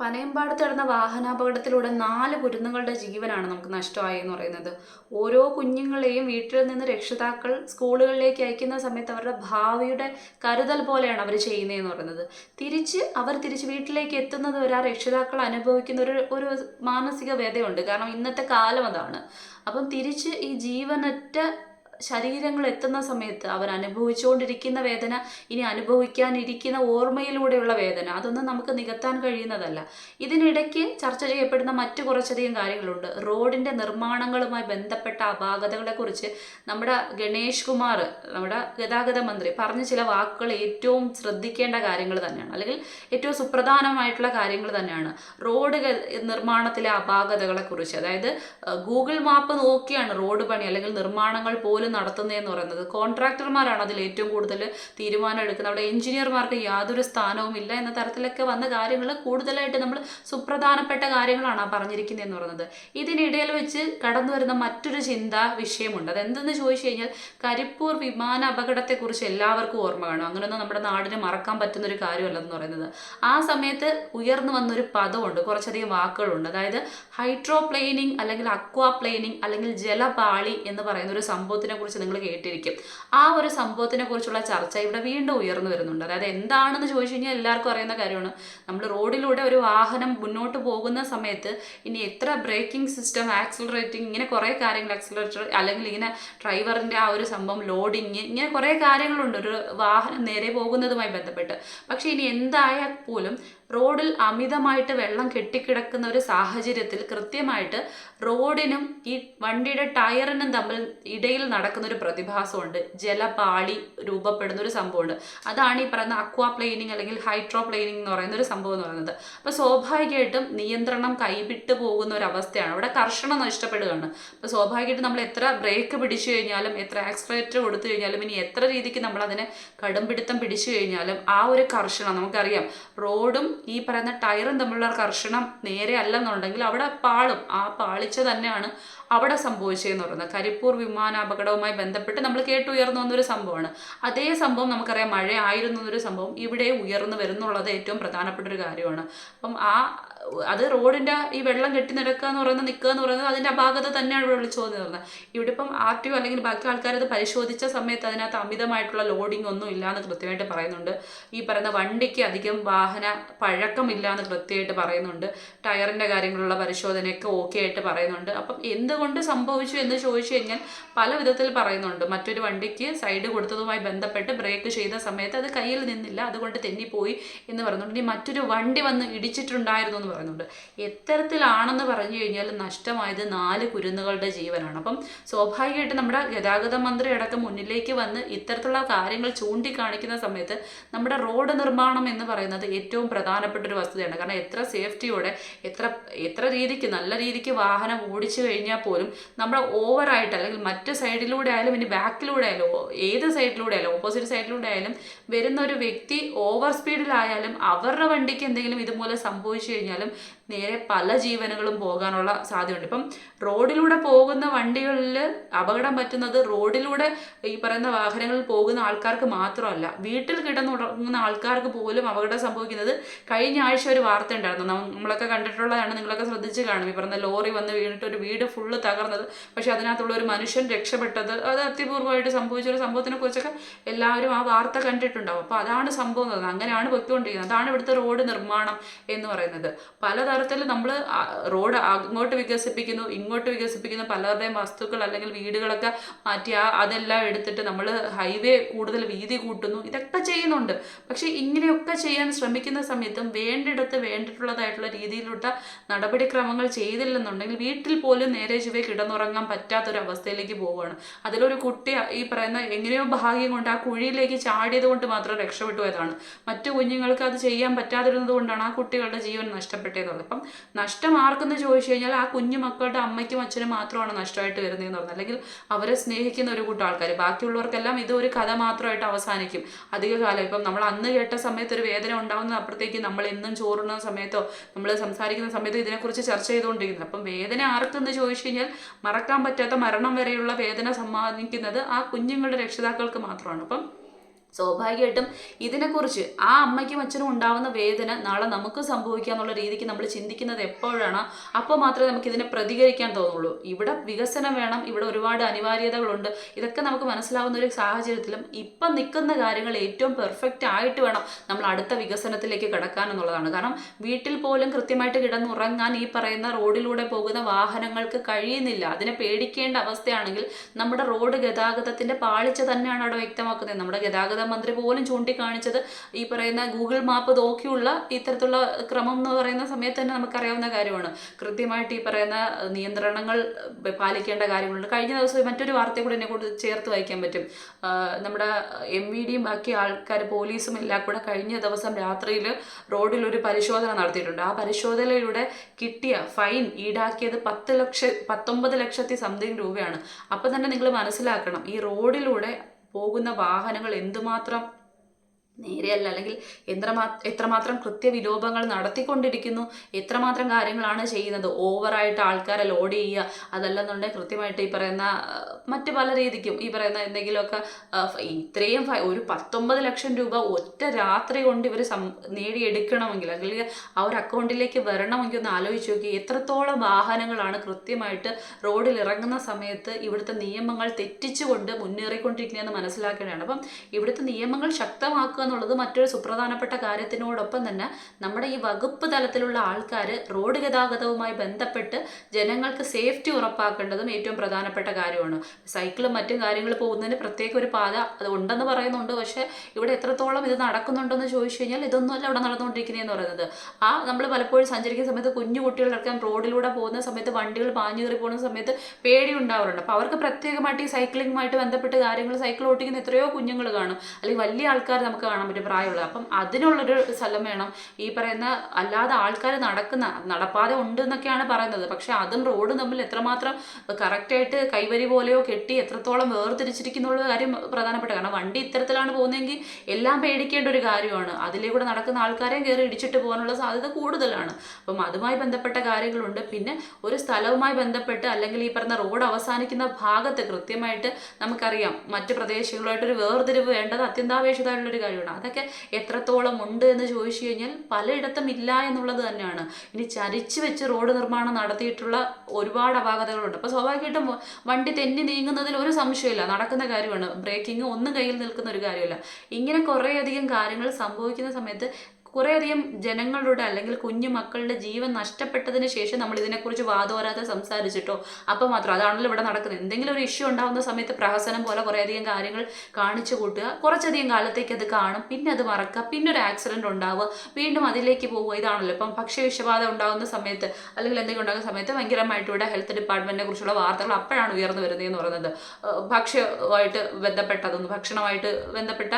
പനയമ്പാടത്ത് നടന്ന വാഹനാപകടത്തിലൂടെ നാല് കുരുന്നുകളുടെ ജീവനാണ് നമുക്ക് നഷ്ടമായി എന്ന് പറയുന്നത്. ഓരോ കുഞ്ഞുങ്ങളെയും വീട്ടിൽ നിന്ന് രക്ഷിതാക്കൾ സ്കൂളുകളിലേക്ക് അയക്കുന്ന സമയത്ത് അവരുടെ ഭാവിയുടെ കരുതൽ പോലെയാണ് അവർ ചെയ്യുന്നതെന്ന് പറയുന്നത്. തിരിച്ച് അവർ തിരിച്ച് വീട്ടിലേക്ക് എത്തുന്നത് വരെ ആ രക്ഷിതാക്കൾ അനുഭവിക്കുന്ന ഒരു ഒരു മാനസിക വ്യതയുണ്ട്. കാരണം ഇന്നത്തെ കാലം അതാണ്. അപ്പം തിരിച്ച് ഈ ജീവനറ്റ ശരീരങ്ങൾ എത്തുന്ന സമയത്ത് അവർ അനുഭവിച്ചുകൊണ്ടിരിക്കുന്ന വേദന ഇനി അനുഭവിക്കാനിരിക്കുന്ന ഓർമ്മയിലൂടെയുള്ള വേദന അതൊന്നും നമുക്ക് നികത്താൻ കഴിയുന്നതല്ല. ഇതിനിടയ്ക്ക് ചർച്ച ചെയ്യപ്പെടുന്ന മറ്റു കുറച്ചധികം കാര്യങ്ങളുണ്ട്. റോഡിന്റെ നിർമ്മാണങ്ങളുമായി ബന്ധപ്പെട്ട അപാകതകളെക്കുറിച്ച് നമ്മുടെ ഗണേഷ് കുമാർ നമ്മുടെ ഗതാഗത മന്ത്രി പറഞ്ഞ ചില വാക്കുകൾ ഏറ്റവും ശ്രദ്ധിക്കേണ്ട കാര്യങ്ങൾ തന്നെയാണ്. അല്ലെങ്കിൽ ഏറ്റവും സുപ്രധാനമായിട്ടുള്ള കാര്യങ്ങൾ തന്നെയാണ്. റോഡ് നിർമ്മാണത്തിലെ അപാകതകളെക്കുറിച്ച്. അതായത് ഗൂഗിൾ മാപ്പ് നോക്കിയാണ് റോഡ് പണി അല്ലെങ്കിൽ നിർമ്മാണങ്ങൾ പോലും നടത്തുന്നതെന്ന് പറയുന്നത്. കോൺട്രാക്ടർമാരാണ് അതിൽ ഏറ്റവും കൂടുതൽ തീരുമാനം എടുക്കുന്നത്. അവിടെ എഞ്ചിനീയർമാർക്ക് യാതൊരു സ്ഥാനവും ഇല്ല എന്ന തരത്തിലൊക്കെ വന്ന കാര്യങ്ങൾ കൂടുതലായിട്ട് നമ്മൾ സുപ്രധാനപ്പെട്ട കാര്യങ്ങളാണ് ആ പറഞ്ഞിരിക്കുന്നതെന്ന് പറയുന്നത്. ഇതിനിടയിൽ വെച്ച് കടന്നു വരുന്ന മറ്റൊരു ചിന്താ വിഷയമുണ്ട്. അതെന്തെന്ന് ചോദിച്ചു കഴിഞ്ഞാൽ കരിപ്പൂർ വിമാന അപകടത്തെക്കുറിച്ച് എല്ലാവർക്കും ഓർമ്മ കാണും. അങ്ങനെയൊന്നും നമ്മുടെ നാടിന് മറക്കാൻ പറ്റുന്ന ഒരു കാര്യമല്ലെന്ന് പറയുന്നത്. ആ സമയത്ത് ഉയർന്നു വന്നൊരു പദമുണ്ട്. കുറച്ചധികം വാക്കുകളുണ്ട്. അതായത് ഹൈഡ്രോപ്ലെയിനിങ് അല്ലെങ്കിൽ അക്വാ പ്ലെയിനിങ് അല്ലെങ്കിൽ ജലപാളി എന്ന് പറയുന്ന ഒരു സംഭവത്തിനെ കുറിച്ച് നിങ്ങൾ കേട്ടിരിക്കും. ആ ഒരു സംഭവത്തിനെ കുറിച്ചുള്ള ചർച്ച ഇവിടെ വീണ്ടും ഉയർന്നു വരുന്നുണ്ട്. അതായത് എന്താണെന്ന് ചോദിച്ചു കഴിഞ്ഞാൽ എല്ലാവർക്കും അറിയുന്ന കാര്യമാണ്. നമ്മൾ റോഡിലൂടെ ഒരു വാഹനം മുന്നോട്ട് പോകുന്ന സമയത്ത് ഇനി എത്ര ബ്രേക്കിംഗ് സിസ്റ്റം ആക്സിലറേറ്റിംഗ് ഇങ്ങനെ കുറേ കാര്യങ്ങൾ ആക്സിലറേറ്റർ അല്ലെങ്കിൽ ഇങ്ങനെ ഡ്രൈവറിന്റെ ആ ഒരു സംഭവം ലോഡിങ് ഇങ്ങനെ കുറേ കാര്യങ്ങളുണ്ട്. ഒരു വാഹനം നേരെ പോകുന്നതുമായി ബന്ധപ്പെട്ട്. പക്ഷേ ഇനി എന്തായാൽ പോലും റോഡിൽ അമിതമായിട്ട് വെള്ളം കെട്ടിക്കിടക്കുന്ന ഒരു സാഹചര്യത്തിൽ കൃത്യമായിട്ട് റോഡിനും ഈ വണ്ടിയുടെ ടയറിനും തമ്മിൽ ഇടയിൽ നടക്കുന്ന ഒരു പ്രതിഭാസമുണ്ട്. ജലപാളി രൂപപ്പെടുന്ന ഒരു സംഭവമുണ്ട്. അതാണ് ഈ പറയുന്ന അക്വാ പ്ലെയിനിങ് അല്ലെങ്കിൽ ഹൈഡ്രോ പ്ലെയിനിങ് എന്ന് പറയുന്ന ഒരു സംഭവം എന്ന് പറയുന്നത്. അപ്പോൾ സ്വാഭാവികമായിട്ടും നിയന്ത്രണം കൈവിട്ട് പോകുന്ന ഒരു അവസ്ഥയാണ് അവിടെ കർഷണം നഷ്ടപ്പെടുകയാണ് അപ്പോൾ സ്വാഭാവികമായിട്ടും നമ്മൾ എത്ര ബ്രേക്ക് പിടിച്ചു കഴിഞ്ഞാലും എത്ര ആക്സിലേറ്റർ കൊടുത്തു കഴിഞ്ഞാലും ഇനി എത്ര രീതിക്ക് നമ്മൾ അതിനെ കടുംപിടുത്തം പിടിച്ചു കഴിഞ്ഞാലും ആ ഒരു കർഷണം നമുക്കറിയാം. റോഡും ഈ പറയുന്ന ടയറും തമ്മിലുള്ള കർഷണം നേരെ അല്ലെന്നുണ്ടെങ്കിൽ അവിടെ പാളും. ആ പാളിച്ച തന്നെയാണ് അവിടെ സംഭവിച്ചതെന്ന് പറയുന്നത്. കരിപ്പൂർ വിമാന അപകടവുമായി ബന്ധപ്പെട്ട് നമ്മൾ കേട്ടുയർന്നു വന്നൊരു സംഭവമാണ്. അതേ സംഭവം നമുക്കറിയാം മഴ ആയിരുന്നു എന്നൊരു സംഭവം ഇവിടെ ഉയർന്നു വരുന്നുള്ളത് ഏറ്റവും പ്രധാനപ്പെട്ട ഒരു കാര്യമാണ്. അപ്പം ആ അത് റോഡിന്റെ ഈ വെള്ളം കെട്ടി നിരക്കുക എന്ന് പറയുന്നത് നിൽക്കുക എന്ന് പറയുന്നത് അതിന്റെ അപാകത തന്നെയാണ് ഇവിടെ വിളിച്ചു പോകുന്നത് ഇവിടെ ഇപ്പം ആർ ടി ഒ അല്ലെങ്കിൽ ബാക്കി ആൾക്കാർ അത് പരിശോധിച്ച സമയത്ത് അതിനകത്ത് അമിതമായിട്ടുള്ള ലോഡിംഗ് ഒന്നും ഇല്ല എന്ന് കൃത്യമായിട്ട് പറയുന്നുണ്ട്. ഈ പറയുന്ന വണ്ടിക്ക് അധികം വാഹന പഴക്കം ഇല്ല എന്ന് കൃത്യമായിട്ട് പറയുന്നുണ്ട്. ടയറിന്റെ കാര്യങ്ങളുള്ള പരിശോധനയൊക്കെ ഓക്കെ ആയിട്ട് പറയുന്നുണ്ട്. അപ്പം എന്തുകൊണ്ട് സംഭവിച്ചു എന്ന് ചോദിച്ചു കഴിഞ്ഞാൽ പല വിധത്തിൽ പറയുന്നുണ്ട്. മറ്റൊരു വണ്ടിക്ക് സൈഡ് കൊടുത്തതുമായി ബന്ധപ്പെട്ട് ബ്രേക്ക് ചെയ്ത സമയത്ത് അത് കയ്യിൽ നിന്നില്ല അതുകൊണ്ട് തെന്നിപ്പോയി എന്ന് പറയുന്നുണ്ട്. ഇനി മറ്റൊരു വണ്ടി വന്ന് ഇടിച്ചിട്ടുണ്ടായിരുന്നു എന്ന് പറയുന്നുണ്ട്. എത്തരത്തിലാണെന്ന് പറഞ്ഞു കഴിഞ്ഞാൽ നഷ്ടമായത് നാല് കുരുന്നുകളുടെ ജീവനാണ്. അപ്പം സ്വാഭാവികമായിട്ട് നമ്മുടെ ഗതാഗത മന്ത്രി അടക്കം മുന്നിലേക്ക് വന്ന് ഇത്തരത്തിലുള്ള കാര്യങ്ങൾ ചൂണ്ടിക്കാണിക്കുന്ന സമയത്ത് നമ്മുടെ റോഡ് നിർമ്മാണം എന്ന് പറയുന്നത് ഏറ്റവും പ്രധാനപ്പെട്ട ഒരു വസ്തുതയാണ്. കാരണം എത്ര സേഫ്റ്റിയോടെ എത്ര എത്ര രീതിക്ക് നല്ല രീതിക്ക് വാഹനം ഓടിച്ചു കഴിഞ്ഞാൽ പോലും നമ്മൾ ഓവറായിട്ട് അല്ലെങ്കിൽ മറ്റ് സൈഡിലൂടെ ആയാലും ഇനി ബാക്കിലൂടെ ആയാലും ഏത് സൈഡിലൂടെ ആയാലും ഓപ്പോസിറ്റ് സൈഡിലൂടെ ആയാലും വരുന്ന ഒരു വ്യക്തി ഓവർ സ്പീഡിലായാലും അവരുടെ വണ്ടിക്ക് എന്തെങ്കിലും ഇതുപോലെ സംഭവിച്ചു കഴിഞ്ഞാലും hebben. നേരെ പല ജീവനുകളും പോകാനുള്ള സാധ്യതയുണ്ട്. ഇപ്പം റോഡിലൂടെ പോകുന്ന വണ്ടികളിൽ അപകടം പറ്റുന്നത് റോഡിലൂടെ ഈ പറയുന്ന വാഹനങ്ങളിൽ പോകുന്ന ആൾക്കാർക്ക് മാത്രമല്ല വീട്ടിൽ കിടന്നുറങ്ങുന്ന ആൾക്കാർക്ക് പോലും അപകടം സംഭവിക്കുന്നത് കഴിഞ്ഞ ആഴ്ച ഒരു വാർത്ത ഉണ്ടായിരുന്നു. നമ്മളൊക്കെ കണ്ടിട്ടുള്ളതാണ് നിങ്ങളൊക്കെ ശ്രദ്ധിച്ച് കാണും. ഈ പറഞ്ഞ ലോറി വന്ന് വീണിട്ട് ഒരു വീട് ഫുള്ള് തകർന്നത് പക്ഷെ അതിനകത്തുള്ള ഒരു മനുഷ്യൻ രക്ഷപ്പെട്ടത് അത് അത്യപൂർവമായിട്ട് സംഭവിച്ച ഒരു സംഭവത്തിനെ കുറിച്ചൊക്കെ എല്ലാവരും ആ വാർത്ത കണ്ടിട്ടുണ്ടാവും. അപ്പോൾ അതാണ് സംഭവം. അങ്ങനെയാണ് പൊയ്ക്കൊണ്ടിരിക്കുന്നത്. അതാണ് ഇവിടുത്തെ റോഡ് നിർമ്മാണം എന്ന് പറയുന്നത്. പലതരത്തിൽ നമ്മൾ റോഡ് അങ്ങോട്ട് വികസിപ്പിക്കുന്നു ഇങ്ങോട്ട് വികസിപ്പിക്കുന്നു പലരുടെയും വസ്തുക്കൾ അല്ലെങ്കിൽ വീടുകളൊക്കെ മാറ്റി ആ അതെല്ലാം എടുത്തിട്ട് നമ്മൾ ഹൈവേ കൂടുതൽ വീതി കൂട്ടുന്നു. ഇതൊക്കെ ചെയ്യുന്നുണ്ട്. പക്ഷേ ഇങ്ങനെയൊക്കെ ചെയ്യാൻ ശ്രമിക്കുന്ന സമയത്തും വേണ്ടിടത്ത് വേണ്ടിയിട്ടുള്ളതായിട്ടുള്ള രീതിയിലുള്ള നടപടിക്രമങ്ങൾ ചെയ്തില്ലെന്നുണ്ടെങ്കിൽ വീട്ടിൽ പോലും നേരെ ചുവേ കിടന്നുറങ്ങാൻ പറ്റാത്തൊരു അവസ്ഥയിലേക്ക് പോവുകയാണ്. അതിലൊരു കുട്ടി ഈ പറയുന്ന എങ്ങനെയോ ഭാഗ്യം കൊണ്ട് ആ കുഴിയിലേക്ക് ചാടിയത് കൊണ്ട് മാത്രം രക്ഷപ്പെട്ടു പോയതാണ്. മറ്റു കുഞ്ഞുങ്ങൾക്ക് അത് ചെയ്യാൻ പറ്റാതിരുന്നത് കൊണ്ടാണ് ആ കുട്ടികളുടെ ജീവൻ നഷ്ടപ്പെട്ടതെന്നുള്ളത് അപ്പം നഷ്ടം ആർക്കെന്ന് ചോദിച്ചു കഴിഞ്ഞാൽ ആ കുഞ്ഞു മക്കളുടെ അമ്മയ്ക്കും അച്ഛനും മാത്രമാണ് നഷ്ടമായിട്ട് വരുന്നതെന്ന് പറഞ്ഞത്. അല്ലെങ്കിൽ അവരെ സ്നേഹിക്കുന്ന ഒരു കൂട്ടം ആൾക്കാർ ബാക്കിയുള്ളവർക്കെല്ലാം ഇത് ഒരു കഥ മാത്രമായിട്ട് അവസാനിക്കും. അധികകാലം ഇപ്പം നമ്മൾ അന്ന് കേട്ട സമയത്ത് ഒരു വേദന ഉണ്ടാകുന്ന അപ്പുറത്തേക്ക് നമ്മൾ എന്നും ചോറുന്ന സമയത്തോ നമ്മൾ സംസാരിക്കുന്ന സമയത്തോ ഇതിനെക്കുറിച്ച് ചർച്ച ചെയ്തുകൊണ്ടിരിക്കുന്നത് അപ്പം വേദന ആർക്കെന്ന് ചോദിച്ചു കഴിഞ്ഞാൽ മറക്കാൻ പറ്റാത്ത മരണം വരെയുള്ള വേദന സമ്മാനിക്കുന്നത് ആ കുഞ്ഞുങ്ങളുടെ രക്ഷിതാക്കൾക്ക് മാത്രമാണ്. അപ്പം സ്വാഭാവികമായിട്ടും ഇതിനെക്കുറിച്ച് ആ അമ്മയ്ക്കും അച്ഛനും ഉണ്ടാവുന്ന വേദന നാളെ നമുക്ക് സംഭവിക്കുക എന്നുള്ള രീതിക്ക് നമ്മൾ ചിന്തിക്കുന്നത് എപ്പോഴാണ് അപ്പോൾ മാത്രമേ നമുക്ക് ഇതിനെ പ്രതികരിക്കാൻ തോന്നുള്ളൂ. ഇവിടെ വികസനം വേണം ഇവിടെ ഒരുപാട് അനിവാര്യതകളുണ്ട്. ഇതൊക്കെ നമുക്ക് മനസ്സിലാവുന്ന ഒരു സാഹചര്യത്തിലും ഇപ്പം നിൽക്കുന്ന കാര്യങ്ങൾ ഏറ്റവും പെർഫെക്റ്റ് ആയിട്ട് വേണം നമ്മൾ അടുത്ത വികസനത്തിലേക്ക് കിടക്കാൻ എന്നുള്ളതാണ്. കാരണം വീട്ടിൽ പോലും കൃത്യമായിട്ട് കിടന്നുറങ്ങാൻ ഈ പറയുന്ന റോഡിലൂടെ പോകുന്ന വാഹനങ്ങൾക്ക് കഴിയുന്നില്ല. അതിനെ പേടിക്കേണ്ട അവസ്ഥയാണെങ്കിൽ നമ്മുടെ റോഡ് ഗതാഗതത്തിന്റെ പാളിച്ച തന്നെയാണ് അവിടെ വ്യക്തമാക്കുന്നത്. നമ്മുടെ ഗതാഗത മന്ത്രി പോലും ചൂണ്ടിക്കാണിച്ചത് ഈ പറയുന്ന ഗൂഗിൾ മാപ്പ് നോക്കിയുള്ള ഇത്തരത്തിലുള്ള ക്രമം എന്ന് പറയുന്ന സമയത്ത് തന്നെ നമുക്കറിയാവുന്ന കാര്യമാണ്. കൃത്യമായിട്ട് ഈ പറയുന്ന നിയന്ത്രണങ്ങൾ പാലിക്കേണ്ട കാര്യങ്ങളുണ്ട്. കഴിഞ്ഞ ദിവസം മറ്റൊരു വാർത്ത കൂടെ എന്നെ കൂടി ചേർത്ത് വായിക്കാൻ പറ്റും. നമ്മുടെ എം വി ഡിയും ബാക്കി ആൾക്കാർ പോലീസും എല്ലാം കൂടെ കഴിഞ്ഞ ദിവസം രാത്രിയിൽ റോഡിൽ ഒരു പരിശോധന നടത്തിയിട്ടുണ്ട്. ആ പരിശോധനയിലൂടെ കിട്ടിയ ഫൈൻ ഈടാക്കിയത് പത്ത് ലക്ഷ പത്തൊമ്പത് ലക്ഷത്തി സംതിങ് രൂപയാണ്. അപ്പം തന്നെ നിങ്ങൾ മനസ്സിലാക്കണം ഈ റോഡിലൂടെ പോകുന്ന വാഹനങ്ങൾ എന്തുമാത്രം നേരെയല്ല. അല്ലെങ്കിൽ എത്രമാ എത്രമാത്രം കൃത്യവിലോപങ്ങൾ നടത്തിക്കൊണ്ടിരിക്കുന്നു എത്രമാത്രം കാര്യങ്ങളാണ് ചെയ്യുന്നത് ഓവറായിട്ട് ആൾക്കാരെ ലോഡ് ചെയ്യുക അതല്ലെന്നുണ്ടെങ്കിൽ കൃത്യമായിട്ട് ഈ പറയുന്ന മറ്റു പല രീതിക്കും ഈ പറയുന്ന എന്തെങ്കിലുമൊക്കെ ഇത്രയും ഒരു പത്തൊമ്പത് ലക്ഷം രൂപ ഒറ്റ രാത്രി കൊണ്ട് ഇവർ സം നേടിയെടുക്കണമെങ്കിൽ അല്ലെങ്കിൽ ആ ഒരു അക്കൗണ്ടിലേക്ക് വരണമെങ്കിൽ ഒന്ന് ആലോചിച്ച് നോക്കി എത്രത്തോളം വാഹനങ്ങളാണ് കൃത്യമായിട്ട് റോഡിൽ ഇറങ്ങുന്ന സമയത്ത് ഇവിടുത്തെ നിയമങ്ങൾ തെറ്റിച്ചുകൊണ്ട് മുന്നേറിക്കൊണ്ടിരിക്കുന്നതെന്ന് മനസ്സിലാക്കേണ്ടതാണ്. അപ്പം ഇവിടുത്തെ നിയമങ്ങൾ ശക്തമാക്കുക എന്നുള്ളത് മറ്റൊരു സുപ്രധാനപ്പെട്ട കാര്യത്തിനോടൊപ്പം തന്നെ നമ്മുടെ ഈ വകുപ്പ് തലത്തിലുള്ള ആൾക്കാർ റോഡ് ഗതാഗതവുമായി ബന്ധപ്പെട്ട് ജനങ്ങൾക്ക് സേഫ്റ്റി ഉറപ്പാക്കേണ്ടതും ഏറ്റവും പ്രധാനപ്പെട്ട കാര്യമാണ്. സൈക്കിളും മറ്റും കാര്യങ്ങൾ പോകുന്നതിന് പ്രത്യേക ഒരു പാത അത് ഉണ്ടെന്ന് പറയുന്നുണ്ട്. പക്ഷേ ഇവിടെ എത്രത്തോളം ഇത് നടക്കുന്നുണ്ടെന്ന് ചോദിച്ചു കഴിഞ്ഞാൽ ഇതൊന്നുമല്ല ഇവിടെ നടന്നുകൊണ്ടിരിക്കുന്നതെന്ന് പറയുന്നത്. ആ നമ്മൾ പലപ്പോഴും സഞ്ചരിക്കുന്ന സമയത്ത് കുഞ്ഞു കുട്ടികളൊക്കെ റോഡിലൂടെ പോകുന്ന സമയത്ത് വണ്ടികൾ പാഞ്ഞു കയറി പോകുന്ന സമയത്ത് പേടി ഉണ്ടാവാറുണ്ട്. അപ്പോൾ അവർക്ക് പ്രത്യേകമായിട്ട് ഈ സൈക്ലിങ്ങുമായിട്ട് ബന്ധപ്പെട്ട് കാര്യങ്ങൾ സൈക്കിൾ ഓട്ടിക്കുന്ന എത്രയോ കുഞ്ഞുങ്ങൾ കാണും. അല്ലെങ്കിൽ വലിയ ആൾക്കാർ നമുക്ക് കാണാൻ പറ്റും പ്രായമുള്ളത്. അപ്പം അതിനുള്ളൊരു സ്ഥലം വേണം. ഈ പറയുന്ന അല്ലാതെ ആൾക്കാർ നടക്കുന്ന നടപ്പാതെ ഉണ്ട് എന്നൊക്കെയാണ് പറയുന്നത്. പക്ഷെ അതും റോഡ് തമ്മിൽ എത്രമാത്രം കറക്റ്റായിട്ട് കൈവരി പോലെയോ കെട്ടി എത്രത്തോളം വേർതിരിച്ചിരിക്കുന്നുള്ള കാര്യം പ്രധാനപ്പെട്ട കാരണം വണ്ടി ഇത്തരത്തിലാണ് പോകുന്നതെങ്കിൽ എല്ലാം പേടിക്കേണ്ട ഒരു കാര്യമാണ്. അതിലേ കൂടെ നടക്കുന്ന ആൾക്കാരെയും കയറി ഇടിച്ചിട്ട് പോകാനുള്ള സാധ്യത കൂടുതലാണ്. അപ്പം അതുമായി ബന്ധപ്പെട്ട കാര്യങ്ങളുണ്ട്. പിന്നെ ഒരു സ്ഥലവുമായി ബന്ധപ്പെട്ട് അല്ലെങ്കിൽ ഈ പറഞ്ഞ റോഡ് അവസാനിക്കുന്ന ഭാഗത്ത് കൃത്യമായിട്ട് നമുക്കറിയാം മറ്റ് പ്രദേശങ്ങളുമായിട്ടൊരു വേർതിരിവ് വേണ്ടത് അത്യന്താപേക്ഷിതമായിട്ടുള്ളൊരു കാര്യമാണ്. അതൊക്കെ എത്രത്തോളം ഉണ്ട് എന്ന് ചോദിച്ചു കഴിഞ്ഞാൽ പലയിടത്തും ഇല്ല എന്നുള്ളത് തന്നെയാണ്. ഇനി ചരിച്ചു വെച്ച് റോഡ് നിർമ്മാണം നടത്തിയിട്ടുള്ള ഒരുപാട് അപാകതകളുണ്ട്. അപ്പോൾ സ്വാഭാവികമായിട്ടും വണ്ടി തെന്നി നീങ്ങുന്നതിൽ ഒരു സംശയമില്ല നടക്കുന്ന കാര്യമാണ്. ബ്രേക്കിംഗ് ഒന്നും കയ്യിൽ നിൽക്കുന്ന ഒരു കാര്യമില്ല. ഇങ്ങനെ കുറേയധികം കാര്യങ്ങൾ സംഭവിക്കുന്ന സമയത്ത് കുറേയധികം ജനങ്ങളുടെ അല്ലെങ്കിൽ കുഞ്ഞു മക്കളുടെ ജീവൻ നഷ്ടപ്പെട്ടതിന് ശേഷം നമ്മൾ ഇതിനെക്കുറിച്ച് വാദോരാതെ സംസാരിച്ചിട്ടോ? അപ്പോൾ മാത്രം. അതാണല്ലോ ഇവിടെ നടക്കുന്നത്. എന്തെങ്കിലും ഒരു ഇഷ്യൂ ഉണ്ടാകുന്ന സമയത്ത് പ്രഹസനം പോലെ കുറേയധികം കാര്യങ്ങൾ കാണിച്ചു കൂട്ടുക. കുറച്ചധികം കാലത്തേക്ക് അത് കാണും. പിന്നെ അത് മറക്കുക. പിന്നെ ഒരു ആക്സിഡന്റ് ഉണ്ടാവുക. വീണ്ടും അതിലേക്ക് പോവുക. ഇതാണല്ലോ. ഇപ്പം ഭക്ഷ്യവിഷബാധ ഉണ്ടാകുന്ന സമയത്ത് അല്ലെങ്കിൽ എന്തെങ്കിലും ഉണ്ടാകുന്ന സമയത്ത് ഭയങ്കരമായിട്ട് ഇവിടെ ഹെൽത്ത് ഡിപ്പാർട്ട്മെന്റിനെ കുറിച്ചുള്ള വാർത്തകൾ അപ്പോഴാണ് ഉയർന്നു വരുന്നത് എന്ന് പറയുന്നത് ഭക്ഷ്യമായിട്ട് ബന്ധപ്പെട്ടതൊന്നും ഭക്ഷണമായിട്ട് ബന്ധപ്പെട്ട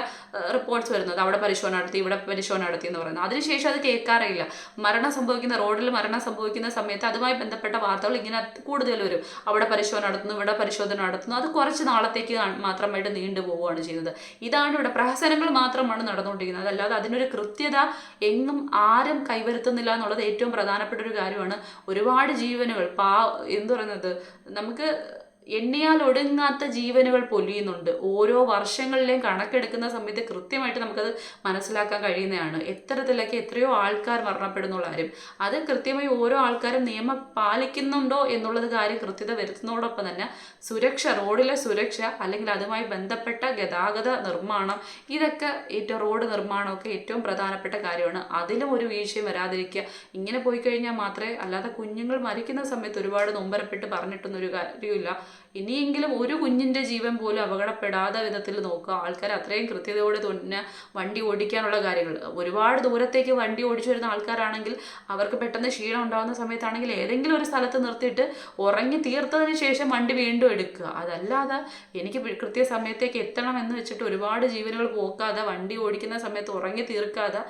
റിപ്പോർട്ട്സ് വരുന്നത് അവിടെ പരിശോധന നടത്തി ഇവിടെ പരിശോധന നടത്തി എന്ന് പറയുന്നത്. അതിനുശേഷം അത് കേൾക്കാറില്ല മരണം സംഭവിക്കുന്ന റോഡിൽ മരണം സംഭവിക്കുന്ന സമയത്ത് അതുമായി ബന്ധപ്പെട്ട വാർത്തകൾ ഇങ്ങനെ കൂടുതൽ വരും. അവിടെ പരിശോധന നടത്തുന്നു ഇവിടെ പരിശോധന നടത്തുന്നു. അത് കുറച്ച് നാളത്തേക്ക് മാത്രമായിട്ട് നീണ്ടു പോവുകയാണ് ചെയ്യുന്നത്. ഇതാണ് ഇവിടെ പ്രഹസനങ്ങൾ മാത്രമാണ് നടന്നുകൊണ്ടിരിക്കുന്നത്. അതല്ലാതെ അതിനൊരു കൃത്യത എങ്ങും ആരും കൈവരുത്തുന്നില്ല എന്നുള്ളത് ഏറ്റവും പ്രധാനപ്പെട്ട ഒരു കാര്യമാണ്. ഒരുപാട് ജീവനുകൾ പാ എന്തു പറയുന്നത്? നമുക്ക് എണ്ണിയാൽ ഒടുങ്ങാത്ത ജീവനുകൾ പൊലിയുന്നുണ്ട്. ഓരോ വർഷങ്ങളിലെയും കണക്കെടുക്കുന്ന സമയത്ത് കൃത്യമായിട്ട് നമുക്കത് മനസ്സിലാക്കാൻ കഴിയുന്നതാണ്. എത്തരത്തിലൊക്കെ എത്രയോ ആൾക്കാർ മരണപ്പെടുന്നുള്ള കാര്യം. അത് കൃത്യമായി ഓരോ ആൾക്കാരും നിയമം പാലിക്കുന്നുണ്ടോ എന്നുള്ളത് കാര്യം കൃത്യത വരുത്തുന്നതോടൊപ്പം തന്നെ സുരക്ഷ റോഡിലെ സുരക്ഷ അല്ലെങ്കിൽ അതുമായി ബന്ധപ്പെട്ട ഗതാഗത നിർമ്മാണം ഇതൊക്കെ ഏറ്റവും റോഡ് നിർമ്മാണമൊക്കെ ഏറ്റവും പ്രധാനപ്പെട്ട കാര്യമാണ്. അതിലും ഒരു വീഴ്ചയും വരാതിരിക്കുക. ഇങ്ങനെ പോയി കഴിഞ്ഞാൽ മാത്രമേ അല്ലാതെ കുഞ്ഞുങ്ങൾ മരിക്കുന്ന സമയത്ത് ഒരുപാട് നൊമ്പരപ്പെട്ട് പറഞ്ഞിട്ടൊന്നും ഒരു കാര്യമില്ല ഇനിയെങ്കിലും ഒരു കുഞ്ഞിന്റെ ജീവൻ പോലും അപകടപ്പെടാതെ വിധത്തിൽ നോക്കുക. ആൾക്കാർ അത്രയും കൃത്യതയോടെ തന്നെ വണ്ടി ഓടിക്കാനുള്ള കാര്യങ്ങൾ. ഒരുപാട് ദൂരത്തേക്ക് വണ്ടി ഓടിച്ചു വരുന്ന ആൾക്കാരാണെങ്കിൽ അവർക്ക് പെട്ടെന്ന് ക്ഷീണം ഉണ്ടാകുന്ന സമയത്താണെങ്കിൽ ഏതെങ്കിലും ഒരു സ്ഥലത്ത് നിർത്തിയിട്ട് ഉറങ്ങി തീർത്തതിന് ശേഷം വണ്ടി വീണ്ടും എടുക്കുക. അതല്ലാതെ എനിക്ക് കൃത്യസമയത്തേക്ക് എത്തണം എന്ന് വെച്ചിട്ട് ഒരുപാട് ജീവനുകൾ പോക്കാതെ വണ്ടി ഓടിക്കുന്ന സമയത്ത് ഉറങ്ങി തീർക്കാതെ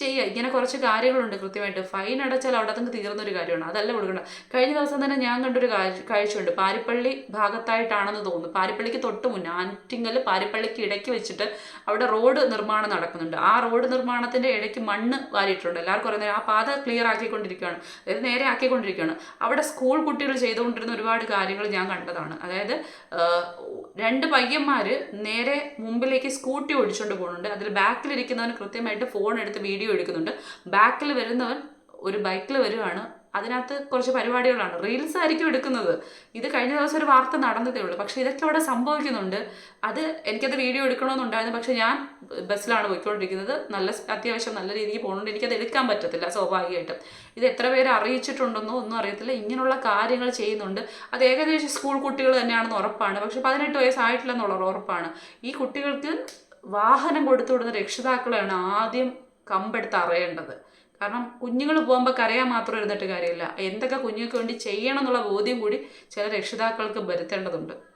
ചെയ്യുക ഇങ്ങനെ കുറച്ച് കാര്യങ്ങളുണ്ട് കൃത്യമായിട്ട്. ഫൈൻ അടച്ചാൽ അവിടെ തന്നെ തീർന്നൊരു കാര്യമാണ്. അതല്ല കൊടുക്കണം കഴിഞ്ഞ ദിവസം തന്നെ ഞാൻ കണ്ടൊരു കാഴ്ച കാഴ്ചയുണ്ട്. പാരിപ്പള്ളി ഭാഗത്തായിട്ടാണെന്ന് തോന്നുന്നു. പാരിപ്പള്ളിക്ക് തൊട്ട് മുന്നേ ആറ്റിങ്ങൽ പാരിപ്പള്ളിക്ക് ഇടയ്ക്ക് വെച്ചിട്ട് അവിടെ റോഡ് നിർമ്മാണം നടക്കുന്നുണ്ട്. ആ റോഡ് നിർമ്മാണത്തിന്റെ ഇടയ്ക്ക് മണ്ണ് വാരിയിട്ടുണ്ട്. എല്ലാവർക്കും അറിയുന്നത് ആ പാത ക്ലിയർ ആക്കിക്കൊണ്ടിരിക്കുകയാണ്. അതായത് നേരെ ആക്കിക്കൊണ്ടിരിക്കുകയാണ്. അവിടെ സ്കൂൾ കുട്ടികൾ ചെയ്തുകൊണ്ടിരുന്ന ഒരുപാട് കാര്യങ്ങൾ ഞാൻ കണ്ടതാണ്. അതായത് രണ്ട് പയ്യന്മാർ നേരെ മുമ്പിലേക്ക് സ്കൂട്ടി ഓടിച്ചുകൊണ്ട് പോകുന്നുണ്ട്. അതിൽ ബാക്കിലിരിക്കുന്നവന് കൃത്യമായിട്ട് ഫോൺ എടുത്ത് വീഡിയോ എടുക്കുന്നുണ്ട്. ബാക്കിൽ വരുന്നവൻ ഒരു ബൈക്കിൽ വരുവാണ്. അതിനകത്ത് കുറച്ച് പരിപാടികളാണ്. റീൽസ് ആയിരിക്കും എടുക്കുന്നത്. ഇത് കഴിഞ്ഞ ദിവസം ഒരു വാർത്ത നടന്നതേ ഉള്ളൂ. പക്ഷേ ഇതൊക്കെ അവിടെ സംഭവിക്കുന്നുണ്ട്. അത് എനിക്കത് വീഡിയോ എടുക്കണമെന്നുണ്ടായിരുന്നു. പക്ഷേ ഞാൻ ബസ്സിലാണ് പോയിക്കൊണ്ടിരിക്കുന്നത്. നല്ല അത്യാവശ്യം നല്ല രീതിക്ക് പോകുന്നുണ്ട്. എനിക്കത് എടുക്കാൻ പറ്റത്തില്ല സ്വാഭാവികമായിട്ടും. ഇത് എത്ര പേര് അറിയിച്ചിട്ടുണ്ടെന്നോ ഒന്നും അറിയത്തില്ല. ഇങ്ങനെയുള്ള കാര്യങ്ങൾ ചെയ്യുന്നുണ്ട്. അത് ഏകദേശം സ്കൂൾ കുട്ടികൾ തന്നെയാണെന്ന് ഉറപ്പാണ്. പക്ഷെ പതിനെട്ട് വയസ്സായിട്ടില്ലെന്നുള്ള ഉറപ്പാണ്. ഈ കുട്ടികൾക്ക് വാഹനം കൊടുത്തു വിടുന്ന രക്ഷിതാക്കളെയാണ് ആദ്യം കമ്പെടുത്ത് അറിയേണ്ടത്. കാരണം കുഞ്ഞുങ്ങൾ പോകുമ്പോൾ കരയാൻ മാത്രം ഇരുന്നിട്ട് കാര്യമില്ല. എന്തൊക്കെ കുഞ്ഞുങ്ങൾക്ക് വേണ്ടി ചെയ്യണം എന്നുള്ള ബോധ്യം കൂടി ചില രക്ഷിതാക്കൾക്ക് വരുത്തേണ്ടതുണ്ട്.